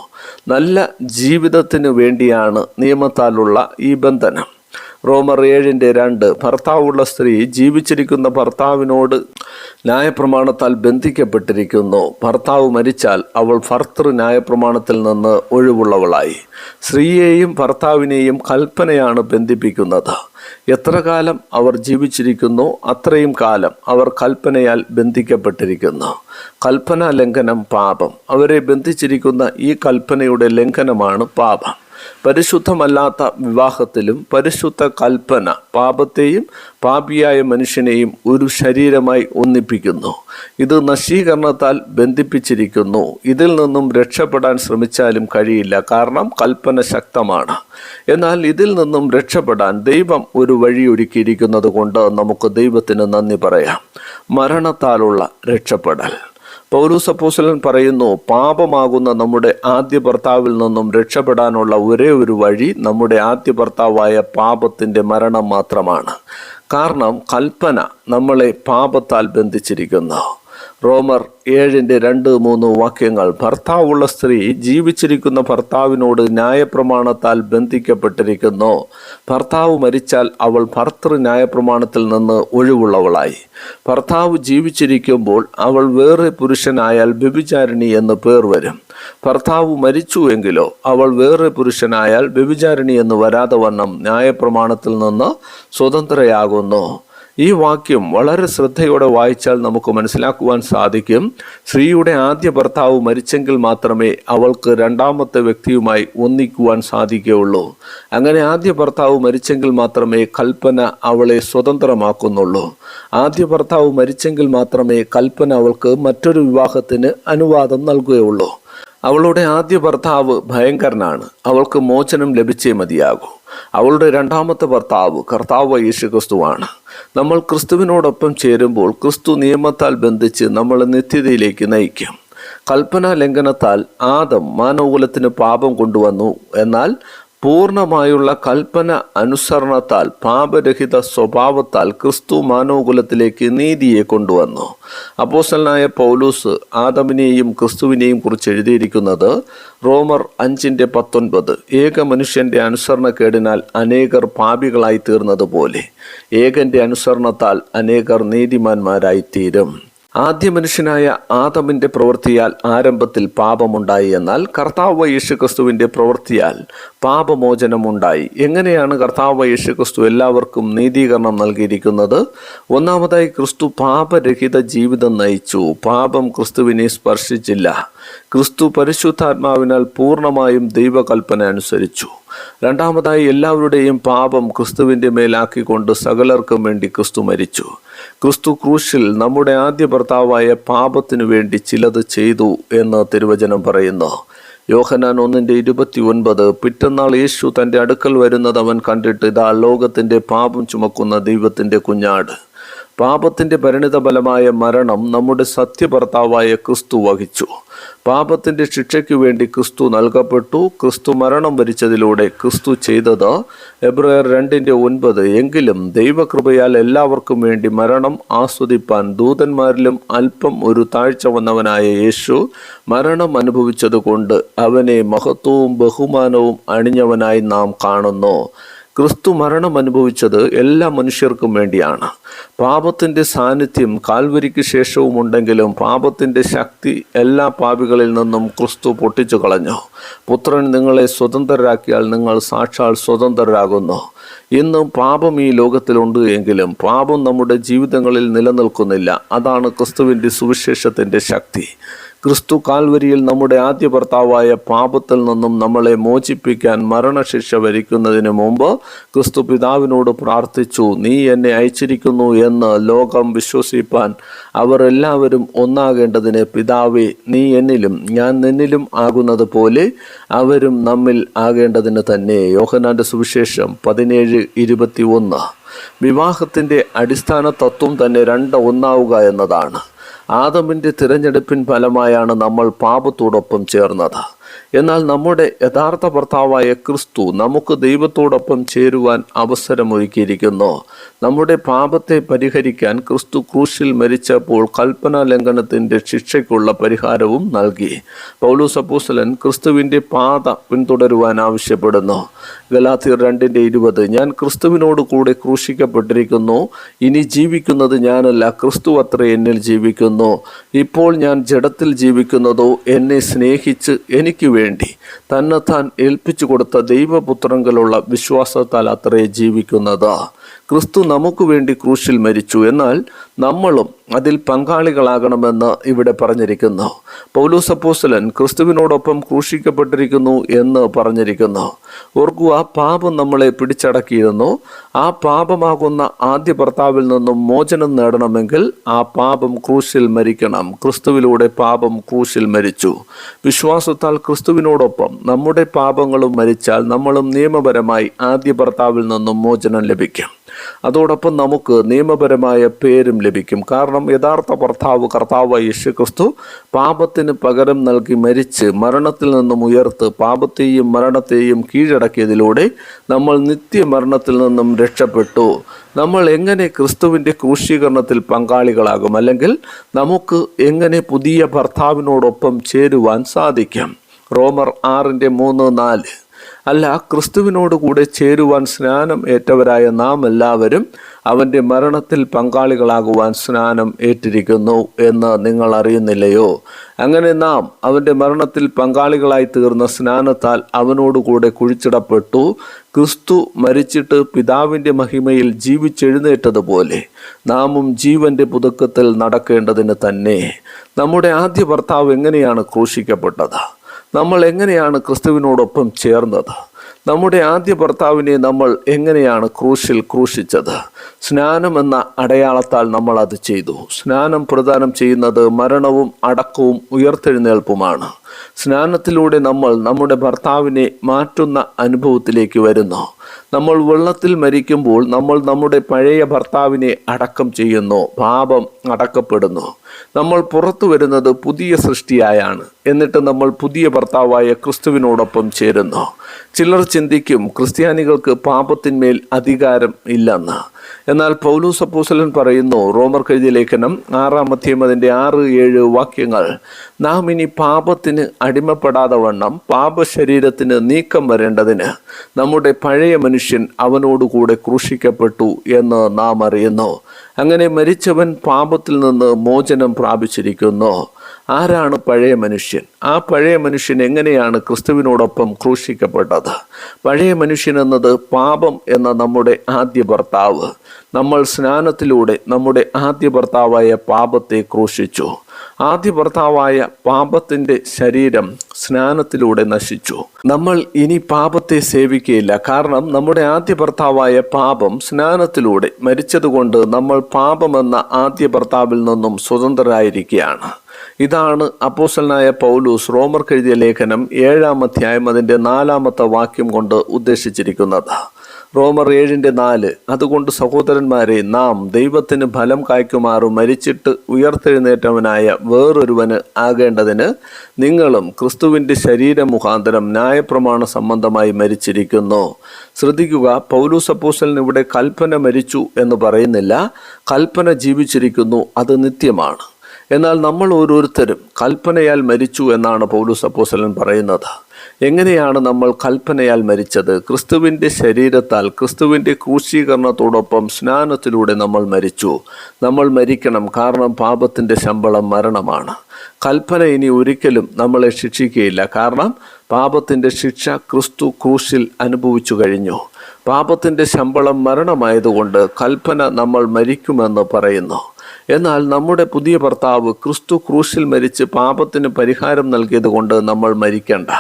Speaker 1: നല്ല ജീവിതത്തിനു വേണ്ടിയാണ് നിയമത്താലുള്ള ഈ ബന്ധനം. റോമർ ഏഴിന്റെ രണ്ട് ഭർത്താവുള്ള സ്ത്രീ ജീവിച്ചിരിക്കുന്ന ഭർത്താവിനോട് ന്യായപ്രമാണത്താൽ ബന്ധിക്കപ്പെട്ടിരിക്കുന്നു. ഭർത്താവ് മരിച്ചാൽ അവൾ ഭർത്തൃ ന്യായപ്രമാണത്തിൽ നിന്ന് ഒഴിവുള്ളവളായി. സ്ത്രീയെയും ഭർത്താവിനെയും കൽപ്പനയാണ് ബന്ധിപ്പിക്കുന്നത്. എത്ര കാലം അവർ ജീവിച്ചിരിക്കുന്നു അത്രയും കാലം അവർ കൽപ്പനയാൽ ബന്ധിക്കപ്പെട്ടിരിക്കുന്നു. കൽപ്പന ലംഘനം പാപം. അവരെ ബന്ധിച്ചിരിക്കുന്ന ഈ കൽപ്പനയുടെ ലംഘനമാണ് പാപം. പരിശുദ്ധമല്ലാത്ത വിവാഹത്തിലും പരിശുദ്ധ കൽപ്പന പാപത്തെയും പാപിയായ മനുഷ്യനെയും ഒരു ശരീരമായി ഒന്നിപ്പിക്കുന്നു. ഇത് നശീകരണത്താൽ ബന്ധിപ്പിച്ചിരിക്കുന്നു. ഇതിൽ നിന്നും രക്ഷപ്പെടാൻ ശ്രമിച്ചാലും കഴിയില്ല. കാരണം കൽപ്പന ശക്തമാണ്. എന്നാൽ ഇതിൽ നിന്നും രക്ഷപ്പെടാൻ ദൈവം ഒരു വഴി ഒരുക്കിയിരിക്കുന്നത് കൊണ്ട് നമുക്ക് ദൈവത്തിന് നന്ദി പറയാം. മരണത്താലുള്ള രക്ഷപ്പെടൽ. പൗലൂസ് അപ്പോസ്തലൻ പറയുന്നു പാപമാകുന്ന നമ്മുടെ ആദ്യ ഭർത്താവിൽ നിന്നും രക്ഷപ്പെടാനുള്ള ഒരേ ഒരു വഴി നമ്മുടെ ആദ്യ ഭർത്താവായ പാപത്തിന്റെ മരണം മാത്രമാണ്. കാരണം കൽപ്പന നമ്മളെ പാപത്താൽ ബന്ധിച്ചിരിക്കുന്നു. റോമർ ഏഴിന്റെ രണ്ട് മൂന്ന് വാക്യങ്ങൾ. ഭർത്താവുള്ള സ്ത്രീ ജീവിച്ചിരിക്കുന്ന ഭർത്താവിനോട് ന്യായപ്രമാണത്താൽ ബന്ധിക്കപ്പെട്ടിരിക്കുന്നു. ഭർത്താവ് മരിച്ചാൽ അവൾ ഭർത്തൃ ന്യായപ്രമാണത്തിൽ നിന്ന് ഒഴിവുള്ളവളായി. ഭർത്താവ് ജീവിച്ചിരിക്കുമ്പോൾ അവൾ വേറെ പുരുഷനായാൽ വ്യഭിചാരിണി എന്ന് പേർ വരും. ഭർത്താവ് മരിച്ചുവെങ്കിലോ അവൾ വേറെ പുരുഷനായാൽ വ്യഭിചാരിണി എന്ന് വരാതെ വണ്ണം ന്യായപ്രമാണത്തിൽ നിന്ന് സ്വതന്ത്രയാകുന്നു. ഈ വാക്യം വളരെ ശ്രദ്ധയോടെ വായിച്ചാൽ നമുക്ക് മനസ്സിലാക്കുവാൻ സാധിക്കും. സ്ത്രീയുടെ ആദ്യ ഭർത്താവ് മരിച്ചെങ്കിൽ മാത്രമേ അവൾക്ക് രണ്ടാമത്തെ വ്യക്തിയുമായി ഒന്നിക്കുവാൻ സാധിക്കുകയുള്ളൂ. അങ്ങനെ ആദ്യ ഭർത്താവ് മരിച്ചെങ്കിൽ മാത്രമേ കൽപ്പന അവളെ സ്വതന്ത്രമാക്കുന്നുള്ളൂ. ആദ്യ ഭർത്താവ് മരിച്ചെങ്കിൽ മാത്രമേ കൽപ്പന അവൾക്ക് മറ്റൊരു വിവാഹത്തിന് അനുവാദം നൽകുകയുള്ളൂ. അവളുടെ ആദ്യ ഭർത്താവ് ഭയങ്കരനാണ്. അവൾക്ക് മോചനം ലഭിച്ചേ മതിയാകൂ. അവളുടെ രണ്ടാമത്തെ ഭർത്താവ് കർത്താവ് യേശു ക്രിസ്തുവാണ് നമ്മൾ ക്രിസ്തുവിനോടൊപ്പം ചേരുമ്പോൾ ക്രിസ്തു നിയമത്താൽ ബന്ധിച്ച് നമ്മളെ നിത്യതയിലേക്ക് നയിക്കും. കൽപ്പനാ ലംഘനത്താൽ ആദം മാനവകുലത്തിന് പാപം കൊണ്ടുവന്നു. എന്നാൽ പൂർണമായുള്ള കൽപ്പന അനുസരണത്താൽ പാപരഹിത സ്വഭാവത്താൽ ക്രിസ്തു മാനവകുലത്തിലേക്ക് നീതിയെ കൊണ്ടുവന്നു. അപ്പോസലനായ പൗലൂസ് ആദമിനെയും ക്രിസ്തുവിനെയും കുറിച്ച് എഴുതിയിരിക്കുന്നത് റോമർ അഞ്ചിന്റെ പത്തൊൻപത്. ഏക മനുഷ്യന്റെ അനുസരണക്കേടിനാൽ അനേകർ പാപികളായി തീർന്നതുപോലെ ഏകന്റെ അനുസരണത്താൽ അനേകർ നീതിമാന്മാരായി തീരും ആദ്യ മനുഷ്യനായ ആദമിന്റെ പ്രവൃത്തിയാൽ ആരംഭത്തിൽ പാപമുണ്ടായി എന്നാൽ കർത്താവ് യേശുക്രിസ്തുവിന്റെ പ്രവൃത്തിയാൽ പാപമോചനമുണ്ടായി. എങ്ങനെയാണ് കർത്താവ് യേശുക്രിസ്തു എല്ലാവർക്കും നീതീകരണം നൽകിയിരിക്കുന്നത്? ഒന്നാമതായി ക്രിസ്തു പാപരഹിത ജീവിതം നയിച്ചു. പാപം ക്രിസ്തുവിനെ സ്പർശിച്ചില്ല. ക്രിസ്തു പരിശുദ്ധാത്മാവിനാൽ പൂർണമായും ദൈവകൽപ്പന അനുസരിച്ചു. രണ്ടാമതായി എല്ലാവരുടെയും പാപം ക്രിസ്തുവിന്റെ മേലാക്കിക്കൊണ്ട് സകലർക്കും വേണ്ടി ക്രിസ്തു മരിച്ചു. ക്രിസ്തു ക്രൂശിൽ നമ്മുടെ ആദ്യ ഭർത്താവായ പാപത്തിനു വേണ്ടി ചിലത് ചെയ്തു എന്ന് തിരുവചനം പറയുന്നു. യോഹനാൻ ഒന്നിന്റെ ഇരുപത്തി ഒൻപത് പിറ്റന്നാൾ യേശു തന്റെ അടുക്കൽ വരുന്നത് അവൻ കണ്ടിട്ട് ഇതാ ലോകത്തിന്റെ പാപം ചുമക്കുന്ന ദൈവത്തിന്റെ കുഞ്ഞാട്. പാപത്തിന്റെ പരിണിത ഫലമായ മരണം നമ്മുടെ സത്യഭർത്താവായ ക്രിസ്തു വഹിച്ചു. പാപത്തിന്റെ ശിക്ഷയ്ക്ക് വേണ്ടി ക്രിസ്തു നൽകപ്പെട്ടു. ക്രിസ്തു മരണം വരിച്ചതിലൂടെ ക്രിസ്തു ചെയ്തത് എബ്രയർ രണ്ടിന്റെ ഒൻപത്. എങ്കിലും ദൈവകൃപയാൽ എല്ലാവർക്കും വേണ്ടി മരണം ആസ്വദിപ്പാൻ ദൂതന്മാരിലും അല്പം ഒരു താഴ്ച വന്നവനായ യേശു മരണം അനുഭവിച്ചതുകൊണ്ട് അവനെ മഹത്വവും ബഹുമാനവും അണിഞ്ഞവനായി നാം കാണുന്നു. ക്രിസ്തു മരണം അനുഭവിച്ചത് എല്ലാ മനുഷ്യർക്കും വേണ്ടിയാണ്. പാപത്തിന്റെ സാന്നിധ്യം കാൽവരിക്ക് ശേഷവും ഉണ്ടെങ്കിലും പാപത്തിന്റെ ശക്തി എല്ലാ പാപികളിൽ നിന്നും ക്രിസ്തു പൊട്ടിച്ചു കളഞ്ഞു. പുത്രൻ നിങ്ങളെ സ്വതന്ത്രരാക്കിയാൽ നിങ്ങൾ സാക്ഷാൽ സ്വതന്ത്രരാകുന്നു. ഇന്നും പാപം ഈ ലോകത്തിലുണ്ട് എങ്കിലും പാപം നമ്മുടെ ജീവിതങ്ങളിൽ നിലനിൽക്കുന്നില്ല. അതാണ് ക്രിസ്തുവിന്റെ സുവിശേഷത്തിന്റെ ശക്തി. ക്രിസ്തു കാൽവരിയിൽ നമ്മുടെ ആദ്യ ഭർത്താവായ പാപത്തിൽ നിന്നും നമ്മളെ മോചിപ്പിക്കാൻ മരണശിക്ഷ വരിക്കുന്നതിന് മുമ്പ് ക്രിസ്തു പിതാവിനോട് പ്രാർത്ഥിച്ചു നീ എന്നെ അയച്ചിരിക്കുന്നു എന്ന് ലോകം വിശ്വസിപ്പാൻ അവർ എല്ലാവരും ഒന്നാകേണ്ടതിന് പിതാവേ നീ എന്നിലും ഞാൻ നിന്നിലും ആകുന്നത് പോലെ അവരും നമ്മിൽ ആകേണ്ടതിന് തന്നെ. യോഹനാന്റെ സുവിശേഷം പതിനേഴ് ഇരുപത്തി ഒന്ന് വിവാഹത്തിന്റെ അടിസ്ഥാന തത്വം തന്നെ രണ്ട് ഒന്നാവുക എന്നതാണ്. ആദമിന്റെ തിരഞ്ഞെടുപ്പിൻ ഫലമായാണ് നമ്മൾ പാപത്തോടൊപ്പം ചേർന്നത്. എന്നാൽ നമ്മുടെ യഥാർത്ഥ ഭർത്താവായ ക്രിസ്തു നമുക്ക് ദൈവത്തോടൊപ്പം ചേരുവാൻ അവസരമൊരുക്കിയിരിക്കുന്നു. നമ്മുടെ പാപത്തെ പരിഹരിക്കാൻ ക്രിസ്തു ക്രൂശിൽ മരിച്ചപ്പോൾ കൽപ്പന ലംഘനത്തിന്റെ ശിക്ഷയ്ക്കുള്ള പരിഹാരവും നൽകി. പൗലൂസ് അപ്പൂസലൻ ക്രിസ്തുവിന്റെ പാത പിന്തുടരുവാൻ ആവശ്യപ്പെടുന്നു. ഗലാത്തിർ രണ്ടിന്റെ ഇരുപത് ഞാൻ ക്രിസ്തുവിനോട് കൂടെ ക്രൂശിക്കപ്പെട്ടിരിക്കുന്നു. ഇനി ജീവിക്കുന്നത് ഞാനല്ല ക്രിസ്തു അത്ര എന്നിൽ ജീവിക്കുന്നു. ഇപ്പോൾ ഞാൻ ജഡത്തിൽ ജീവിക്കുന്നതോ എന്നെ സ്നേഹിച്ച് എനിക്ക് വേണ്ടി തന്നെത്താൻ ഏൽപ്പിച്ചു കൊടുത്ത ദൈവപുത്രങ്ങളുള്ള വിശ്വാസത്താൽ അത്രേ ജീവിക്കുന്നത്. ക്രിസ്തു നമുക്ക് വേണ്ടി ക്രൂശിൽ മരിച്ചു. എന്നാൽ നമ്മളും അതിൽ പങ്കാളികളാകണമെന്ന് ഇവിടെ പറഞ്ഞിരിക്കുന്നു. പൗലൂസ് അപ്പോസ്തലൻ ക്രിസ്തുവിനോടൊപ്പം ക്രൂശിക്കപ്പെട്ടിരിക്കുന്നു എന്ന് പറഞ്ഞിരിക്കുന്നു. ഓർക്കുക പാപം നമ്മളെ പിടിച്ചടക്കിയിരുന്നു. ആ പാപമാകുന്ന ആദ്യ ഭർത്താവിൽ നിന്നും മോചനം നേടണമെങ്കിൽ ആ പാപം ക്രൂശിൽ മരിക്കണം. ക്രിസ്തുവിലൂടെ പാപം ക്രൂശിൽ മരിച്ചു. വിശ്വാസത്താൽ ക്രിസ്തുവിനോടൊപ്പം നമ്മുടെ പാപങ്ങളും മരിച്ചാൽ നമ്മളും നിയമപരമായി ആദ്യ ഭർത്താവിൽ നിന്നും മോചനം ലഭിക്കും. അതോടൊപ്പം നമുക്ക് നിയമപരമായ പേരും ലഭിക്കും. കാരണം യഥാർത്ഥ ഭർത്താവ് കർത്താവ് യേശു ക്രിസ്തു പാപത്തിന് പകരം നൽകി മരിച്ച് മരണത്തിൽ നിന്നും ഉയർത്ത് പാപത്തെയും മരണത്തെയും കീഴടക്കിയതിലൂടെ നമ്മൾ നിത്യമരണത്തിൽ നിന്നും രക്ഷപ്പെട്ടു. നമ്മൾ എങ്ങനെ ക്രിസ്തുവിന്റെ ക്രൂശീകരണത്തിൽ പങ്കാളികളാകും? അല്ലെങ്കിൽ നമുക്ക് എങ്ങനെ പുതിയ ഭർത്താവിനോടൊപ്പം ചേരുവാൻ സാധിക്കും? റോമർ ആറിന്റെ മൂന്ന് നാല്. അല്ല ക്രിസ്തുവിനോട് കൂടെ ചേരുവാൻ സ്നാനം ഏറ്റവരായ നാം എല്ലാവരും അവന്റെ മരണത്തിൽ പങ്കാളികളാകുവാൻ സ്നാനം ഏറ്റിരിക്കുന്നു എന്ന് നിങ്ങൾ അറിയുന്നില്ലയോ? അങ്ങനെ നാം അവന്റെ മരണത്തിൽ പങ്കാളികളായി തീർന്ന സ്നാനത്താൽ അവനോടുകൂടെ കുഴിച്ചിടപ്പെട്ടു. ക്രിസ്തു മരിച്ചിട്ട് പിതാവിന്റെ മഹിമയിൽ ജീവിച്ചെഴുന്നേറ്റതുപോലെ നാമും ജീവന്റെ പുതുക്കത്തിൽ നടക്കേണ്ടതിന് തന്നെ. നമ്മുടെ ആദ്യ ഭർത്താവ് എങ്ങനെയാണ് ക്രൂശിക്കപ്പെട്ടത്? നമ്മൾ എങ്ങനെയാണ് ക്രിസ്തുവിനോടൊപ്പം ചേർന്നത്? നമ്മുടെ ആദ്യ ഭർത്താവിനെ നമ്മൾ എങ്ങനെയാണ് ക്രൂശിൽ ക്രൂശിച്ചത്? സ്നാനം എന്ന അടയാളത്താൽ നമ്മൾ അത് ചെയ്തു. സ്നാനം പ്രദാനം ചെയ്യുന്നത് മരണവും അടക്കവും ഉയർത്തെഴുന്നേൽപ്പുമാണ്. സ്നാനത്തിലൂടെ നമ്മൾ നമ്മുടെ ഭർത്താവിനെ മാറ്റുന്ന അനുഭവത്തിലേക്ക് വരുന്നു. നമ്മൾ വെള്ളത്തിൽ മരിക്കുമ്പോൾ നമ്മൾ നമ്മുടെ പഴയ ഭർത്താവിനെ അടക്കം ചെയ്യുന്നു. പാപം അടക്കപ്പെടുന്നു. നമ്മൾ പുറത്തു വരുന്നത് പുതിയ സൃഷ്ടിയായാണ്. എന്നിട്ട് നമ്മൾ പുതിയ ഭർത്താവായ ക്രിസ്തുവിനോടൊപ്പം ചേരുന്നു. ചിലർ ചിന്തിക്കും ക്രിസ്ത്യാനികൾക്ക് പാപത്തിന്മേൽ അധികാരം ഇല്ലെന്ന്. എന്നാൽ പൗലൂസ് അപ്പോസലൻ പറയുന്നു റോമർ കഴുതിയ ലേഖനം ആറാം മധ്യം അതിന്റെ ആറ് ഏഴ് വാക്യങ്ങൾ നാം ഇനി പാപത്തിന് അടിമപ്പെടാതെ വണ്ണം പാപശരീരത്തിന് നീക്കം വരേണ്ടതിന് നമ്മുടെ പഴയ മനുഷ്യൻ അവനോടുകൂടെ ക്രൂശിക്കപ്പെട്ടു എന്ന് നാം അറിയുന്നു. അങ്ങനെ മരിച്ചവൻ പാപത്തിൽ നിന്ന് മോചനം പ്രാപിച്ചിരിക്കുന്നു. ആരാണ് പഴയ മനുഷ്യൻ? ആ പഴയ മനുഷ്യൻ എങ്ങനെയാണ് ക്രിസ്തുവിനോടൊപ്പം ക്രൂശിക്കപ്പെട്ടത്? പഴയ മനുഷ്യൻ എന്നത് പാപം എന്ന നമ്മുടെ ആദ്യ ഭർത്താവ്. നമ്മൾ സ്നാനത്തിലൂടെ നമ്മുടെ ആദ്യ ഭർത്താവായ പാപത്തെ ക്രൂശിച്ചു. ആദ്യ ഭർത്താവായ പാപത്തിന്റെ ശരീരം സ്നാനത്തിലൂടെ നശിച്ചു. നമ്മൾ ഇനി പാപത്തെ സേവിക്കുകയില്ല കാരണം നമ്മുടെ ആദ്യ ഭർത്താവായ പാപം സ്നാനത്തിലൂടെ മരിച്ചതുകൊണ്ട് നമ്മൾ പാപമെന്ന ആദ്യ ഭർത്താവിൽ നിന്നും സ്വതന്ത്രരായിരിക്കുകയാണ്. ഇതാണ് അപ്പോസലനായ പൗലൂസ് റോമർ എഴുതിയ ലേഖനം ഏഴാം അധ്യായം അതിന്റെ നാലാമത്തെ വാക്യം കൊണ്ട് ഉദ്ദേശിച്ചിരിക്കുന്നത്. റോമർ ഏഴിന്റെ നാല്. അതുകൊണ്ട് സഹോദരന്മാരെ നാം ദൈവത്തിന് ഫലം കായ്ക്കുമാറും മരിച്ചിട്ട് ഉയർത്തെഴുന്നേറ്റവനായ വേറൊരുവന് ആകേണ്ടതിന് നിങ്ങളും ക്രിസ്തുവിന്റെ ശരീര മുഖാന്തരം ന്യായപ്രമാണ സംബന്ധമായി മരിച്ചിരിക്കുന്നു. ശ്രദ്ധിക്കുക പൗലൂസ് അപ്പോസലിന് ഇവിടെ കൽപ്പന മരിച്ചു എന്ന് പറയുന്നില്ല. കൽപ്പന ജീവിച്ചിരിക്കുന്നു അത് നിത്യമാണ്. എന്നാൽ നമ്മൾ ഓരോരുത്തരും കൽപ്പനയാൽ മരിച്ചു എന്നാണ് പൗലൂസ് അപ്പോസലൻ പറയുന്നത്. എങ്ങനെയാണ് നമ്മൾ കൽപ്പനയാൽ മരിച്ചത്? ക്രിസ്തുവിന്റെ ശരീരത്താൽ ക്രിസ്തുവിന്റെ ക്രൂശീകരണത്തോടൊപ്പം സ്നാനത്തിലൂടെ നമ്മൾ മരിച്ചു. നമ്മൾ മരിക്കണം കാരണം പാപത്തിന്റെ ശമ്പളം മരണമാണ്. കൽപ്പന ഇനി ഒരിക്കലും നമ്മളെ ശിക്ഷിക്കുകയില്ല. കാരണം പാപത്തിന്റെ ശിക്ഷ ക്രിസ്തു ക്രൂശിൽ അനുഭവിച്ചു കഴിഞ്ഞു. പാപത്തിന്റെ ശമ്പളം മരണമായതുകൊണ്ട് കൽപ്പന നമ്മൾ മരിക്കുമെന്ന് പറയുന്നു. എന്നാൽ നമ്മുടെ പുതിയ ഭർത്താവ് ക്രിസ്തു ക്രൂശിൽ മരിച്ച് പാപത്തിന് പരിഹാരം നൽകിയതുകൊണ്ട് നമ്മൾ മരിക്കേണ്ട.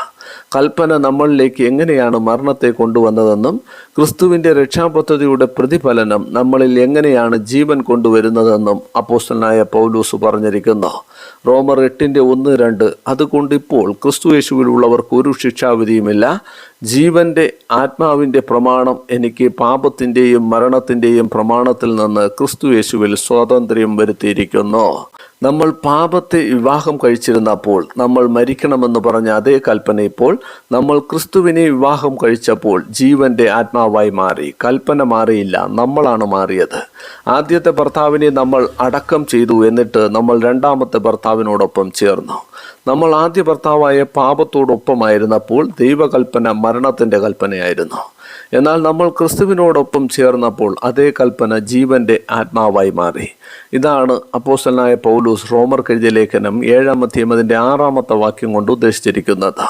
Speaker 1: കൽപ്പന നമ്മളിലേക്ക് എങ്ങനെയാണ് മരണത്തെ കൊണ്ടുവന്നതെന്നും ക്രിസ്തുവിന്റെ രക്ഷാപദ്ധതിയുടെ പ്രതിഫലനം നമ്മളിൽ എങ്ങനെയാണ് ജീവൻ കൊണ്ടുവരുന്നതെന്നും അപ്പോസ്റ്റലായ പൗലൂസ് പറഞ്ഞിരിക്കുന്നു. റോമർ എട്ടിന്റെ ഒന്ന് രണ്ട് അതുകൊണ്ട് ഇപ്പോൾ ക്രിസ്തു യേശുവിലുള്ളവർക്ക് ഒരു ശിക്ഷാവിധിയുമില്ല. ജീവന്റെ ആത്മാവിന്റെ പ്രമാണം എനിക്ക് പാപത്തിന്റെയും മരണത്തിന്റെയും പ്രമാണത്തിൽ നിന്ന് ക്രിസ്തു യേശുവിൽ സ്വാതന്ത്ര്യം വരുത്തിയിരിക്കുന്നു. നമ്മൾ പാപത്തെ വിവാഹം കഴിച്ചിരുന്നപ്പോൾ നമ്മൾ മരിക്കണമെന്ന് പറഞ്ഞ അതേ കൽപ്പന ഇപ്പോൾ നമ്മൾ ക്രിസ്തുവിനെ വിവാഹം കഴിച്ചപ്പോൾ ജീവന്റെ ആത്മാവായി മാറി. കൽപ്പന മാറിയില്ല നമ്മളാണ് മാറിയത്. ആദ്യത്തെ ഭർത്താവിനെ നമ്മൾ അടക്കം ചെയ്തു എന്നിട്ട് നമ്മൾ രണ്ടാമത്തെ ഭർത്താവിനോടൊപ്പം ചേർന്നു. നമ്മൾ ആദ്യ ഭർത്താവായ പാപത്തോടൊപ്പമായിരുന്നപ്പോൾ ദൈവകൽപ്പന മരണത്തിന്റെ കൽപ്പനയായിരുന്നു. എന്നാൽ നമ്മൾ ക്രിസ്തുവിനോടൊപ്പം ചേർന്നപ്പോൾ അതേ കൽപ്പന ജീവന്റെ ആത്മാവായി മാറി. ഇതാണ് അപ്പോസ്റ്റലനായ പൗലൂസ് റോമർ എഴുതിയ ലേഖനം ഏഴാമത്തെയും അതിന്റെ ആറാമത്തെ വാക്യം കൊണ്ട് ഉദ്ദേശിച്ചിരിക്കുന്നത്.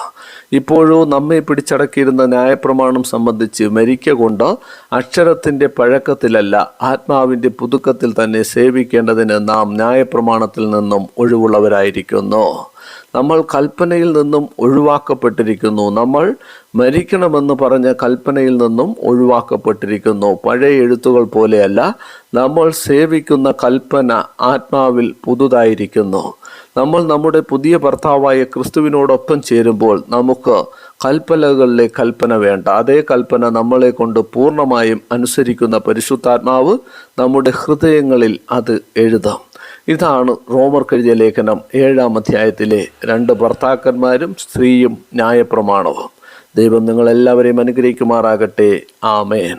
Speaker 1: ഇപ്പോഴോ നമ്മെ പിടിച്ചടക്കിയിരുന്ന ന്യായപ്രമാണം സംബന്ധിച്ച് മരിക്ക കൊണ്ട് അക്ഷരത്തിന്റെ പഴക്കത്തിലല്ല ആത്മാവിന്റെ പുതുക്കത്തിൽ തന്നെ സേവിക്കേണ്ടതിന് നാം ന്യായപ്രമാണത്തിൽ നിന്നും ഒഴിവുള്ളവരായിരിക്കുന്നു. നമ്മൾ കൽപ്പനയിൽ നിന്നും ഒഴിവാക്കപ്പെട്ടിരിക്കുന്നു. നമ്മൾ മരിക്കണമെന്ന് പറഞ്ഞ കൽപ്പനയിൽ നിന്നും ഒഴിവാക്കപ്പെട്ടിരിക്കുന്നു. പഴയ എഴുത്തുകൾ പോലെയല്ല നമ്മൾ സേവിക്കുന്ന കൽപ്പന ആത്മാവിൽ പുതുതായിരിക്കുന്നു. നമ്മൾ നമ്മുടെ പുതിയ ഭർത്താവായ ക്രിസ്തുവിനോടൊപ്പം ചേരുമ്പോൾ നമുക്ക് കൽപ്പനകളിലെ കൽപ്പന വേണ്ട. അതേ കൽപ്പന നമ്മളെ കൊണ്ട് പൂർണമായും അനുസരിക്കുന്ന പരിശുദ്ധാത്മാവ് നമ്മുടെ ഹൃദയങ്ങളിൽ അത് എഴുതാം. ഇതാണ് റോമർ കഴിഞ്ഞ ലേഖനം ഏഴാം അധ്യായത്തിലെ രണ്ട് ഭർത്താക്കന്മാരും സ്ത്രീയും ന്യായപ്രമാണവും. ദൈവം നിങ്ങളെല്ലാവരെയും അനുഗ്രഹിക്കുമാറാകട്ടെ. ആമേൻ.